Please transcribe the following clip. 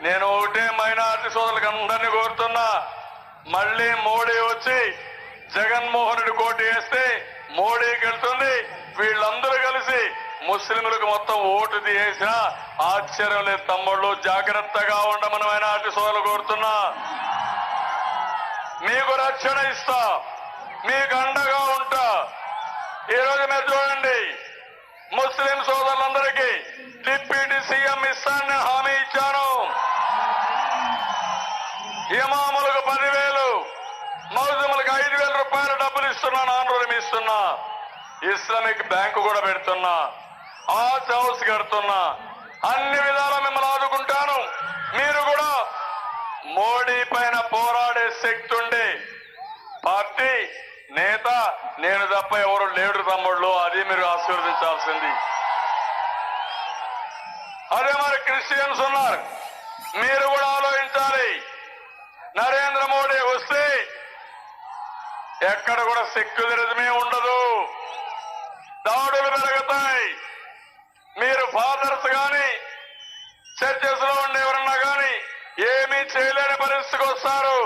నేను ఒకటే మైనార్టీ సోదరులకు అందరినీ కోరుతున్నా. మళ్ళీ మోడీ వచ్చి జగన్మోహన్ రెడ్డి కోటి వేస్తే మోడీకి వెళ్తుంది. వీళ్ళందరూ కలిసి ముస్లింలకు మొత్తం ఓటు తీసేసిన ఆశ్చర్యం లేదు తమ్ముళ్ళు. జాగ్రత్తగా ఉండమని మైనార్టీ సోదరులు కోరుతున్నా. మీకు రక్షణ ఇస్తా. మీకు అండగా ఉంటా. ఈరోజు మీరు చూడండి. ముస్లిం సోదరులందరికీ డిప్యూటీ సీఎం ఇమాములకు పదివేలు. మౌజములకు ఐదు వేల రూపాయల డబ్బులు ఇస్తున్నా ఆంధ్రులు ఇస్తున్నా. ఇస్లామిక్ బ్యాంకు కూడా పెడుతున్నా. ఆర్ట్స్ హౌస్ కడుతున్నా. అన్ని విధాలు మిమ్మల్ని ఆదుకుంటాను. మీరు కూడా మోడీ పైన పోరాడే శక్తి ఉండే పార్టీ నేత నేను తప్ప ఎవరు లేడు తమ్ముళ్ళు. అది మీరు ఆశీర్వదించాల్సింది. అదే మరి క్రిస్టియన్స్ ఉన్నారు. మీరు నరేంద్ర మోడీ వస్తే ఎక్కడ కూడా సెక్యులరిజమే ఉండదు. దాడులు పెరుగుతాయి మీరు ఫాదర్స్ గాని చర్చెస్లో ఉండే ఎవరన్నా గాని ఏమీ చేయలేని పరిస్థితికి వస్తారు.